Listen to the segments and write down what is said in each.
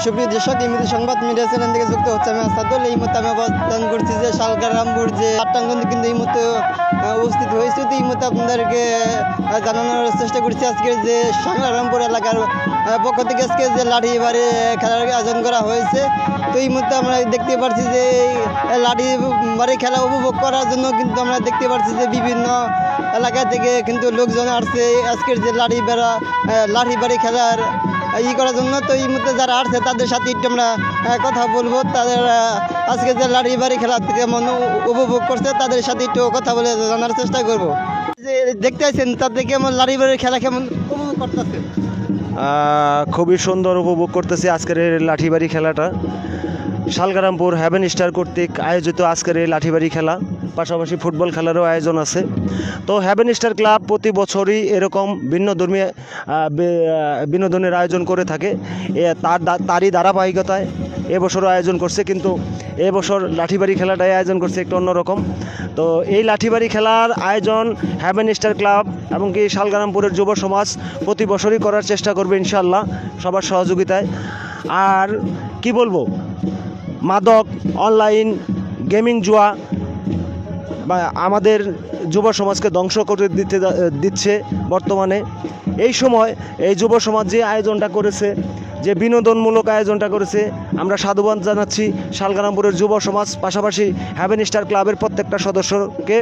সুপ্রিয় দর্শক, এই মুহূর্তে সংবাদ মিডিয়া চ্যানেল থেকে যুক্ত হচ্ছে আমি আসাদুল। এই মুহূর্তে আমি অবস্থান করছি যে শালকারামপুর যে আটটাঙ্গন কিন্তু এই মুহূর্তে উপস্থিত হয়েছে। তো এই মুহূর্তে আপনাদেরকে জানানোর চেষ্টা করছি আজকে যে শালকারামপুর এলাকার পক্ষ থেকে আজকে যে লাঠি বাড়ি খেলার আয়োজন করা হয়েছে। তো এই মুহূর্তে আমরা দেখতে পাচ্ছি যে লাঠি বাড়ি খেলা উপভোগ করার জন্য কিন্তু আমরা দেখতে পাচ্ছি যে বিভিন্ন এলাকা থেকে কিন্তু লোকজন আসছে। আজকের যে লাঠি বেড়া লাঠি বাড়ি খেলার ই করার জন্য তো এই মুহূর্তে যারা আসছে, তাদের সাথে একটু আমরা কথা বলব। তাদের আজকে যে লাঠি বাড়ি খেলা থেকে মন উপভোগ করছে, তাদের সাথে একটু কথা বলে জানার চেষ্টা করব। যে দেখতে আছেন তাদের কেমন লাঠি বাড়ির খেলা কেমন উপভোগ করতেছে? খুবই সুন্দর উপভোগ করতেছি আজকের লাঠি লাঠিবাড়ি খেলাটা। শালগারামপুর হ্যাভেন স্টার কর্তৃক আয়োজিত আজকের এই লাঠিবাড়ি খেলা, পাশাপাশি ফুটবল খেলারও আয়োজন আছে। তো হ্যাভেন স্টার ক্লাব প্রতি বছরই এরকম ভিন্ন ধর্মীয় বিনোদনের আয়োজন করে থাকে। তার তারই ধারাবাহিকতায় এবছরও আয়োজন করছে, কিন্তু এবছর লাঠিবাড়ি খেলাটাই আয়োজন করছে একটু অন্যরকম। তো এই লাঠিবাড়ি খেলার আয়োজন হ্যাভেন স্টার ক্লাব এমনকি শালগারামপুরের যুব সমাজ প্রতি বছরই করার চেষ্টা করবে ইনশাল্লাহ সবার সহযোগিতায়। আর কি বলব? মাদক অনলাইন গেমিং জুয়া বা আমাদের যুব সমাজকে ধ্বংস করে দিতে, দিচ্ছে বর্তমানে। এই সময় এই যুব সমাজ যে আয়োজনটা করেছে যে বিনোদনমূলক আয়োজনটা করেছে, আমরা সাধুবাদ জানাচ্ছি শালগারামপুরের যুব সমাজ, পাশাপাশি হ্যাভেন স্টার ক্লাবের প্রত্যেকটা সদস্যকে।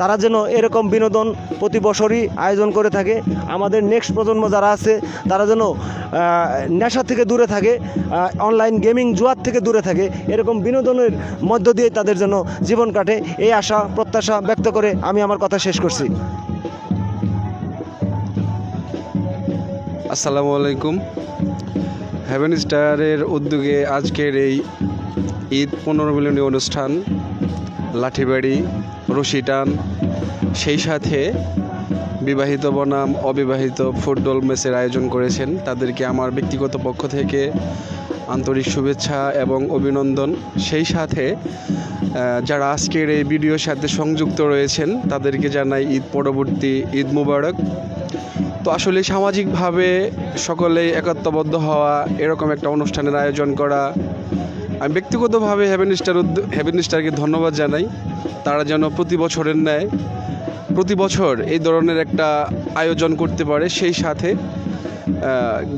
তারা যেন এরকম বিনোদন প্রতি বছরই আয়োজন করে থাকে। আমাদের নেক্সট প্রজন্ম যারা আছে, তারা যেন নেশা থেকে দূরে থাকে অনলাইন গেমিং জুয়ার থেকে দূরে থাকে, এরকম বিনোদনের মধ্য দিয়ে তাদের যেন জীবন কাটে, এই আশা, প্রত্যাশা ব্যক্ত করে আমি আমার কথা শেষ করছি। আসসালামু আলাইকুম। হেভেন স্টারের উদ্যোগে আজকের এই ঈদ পনেরো মিলনী অনুষ্ঠান, লাঠিবাড়ি, রশিটান, সেই সাথে বিবাহিত বনাম, অবিবাহিত ফুটবল ম্যাচের আয়োজন করেছেন। তাদেরকে আমার ব্যক্তিগত পক্ষ থেকে আন্তরিক শুভেচ্ছা এবং অভিনন্দন। সেই সাথে যারা আজকের এই ভিডিওর সাথে সংযুক্ত রয়েছেন, তাদেরকে জানাই ঈদ পরবর্তী ঈদ মুবারক। তো আসলে সামাজিকভাবে সকলে একত্রবদ্ধ হওয়া, এরকম একটা অনুষ্ঠানের আয়োজন করা, আমি ব্যক্তিগতভাবে হ্যাভেন স্টার হ্যাভেন স্টারকে ধন্যবাদ জানাই। তারা যেন প্রতি বছরের ন্যায়, প্রতি বছর এই ধরনের একটা আয়োজন করতে পারে, সেই সাথে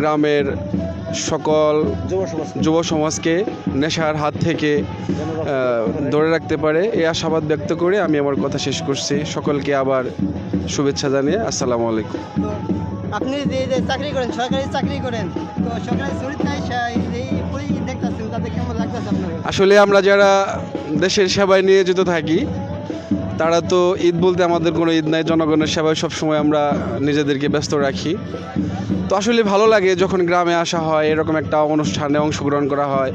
গ্রামের সকল যুব সমাজকে নেশার হাত থেকে ধরে রাখতে পারে এই আশাবাদ ব্যক্ত করে আমি আমার কথা শেষ করছি। সকলকে আবার শুভেচ্ছা জানিয়ে আসসালামু আলাইকুম। আপনি যে চাকরি করেন সরকারি চাকরি করেন তো সরকারি আসলে আমরা যারা দেশের সেবায় নিয়োজিত থাকি তারা তো ঈদ বলতে আমাদের কোনো ঈদ নাই, জনগণের সেবায় সবসময় আমরা নিজেদেরকে ব্যস্ত রাখি। তো আসলে ভালো লাগে যখন গ্রামে আসা হয়, এরকম একটা অনুষ্ঠানে অংশগ্রহণ করা হয়।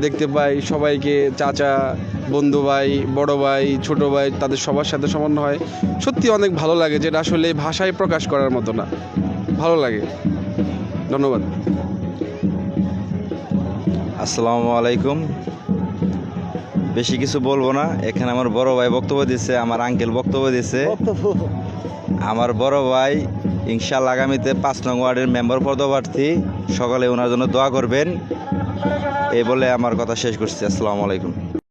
দেখতে পাই সবাইকে চাচা, বন্ধু ভাই, বড় ভাই, ছোট ভাই তাদের সবার সাথে সমন্বয় হয়। সত্যি অনেক ভালো লাগে যেটা আসলে ভাষায় প্রকাশ করার মতো না। ভালো লাগে। ধন্যবাদ। আসসালামু আলাইকুম। বেশি কিছু বলব না। এখানে আমার বড় ভাই বক্তব্য দিচ্ছে আমার আঙ্কেল বক্তব্য দিচ্ছে আমার বড় ভাই ইনশাল্লাহ আগামীতে পাঁচ নং ওয়ার্ডের মেম্বার পদপ্রার্থী। সকালে ওনার জন্য দোয়া করবেন। এই বলে আমার কথা শেষ করছি। আসসালামু আলাইকুম।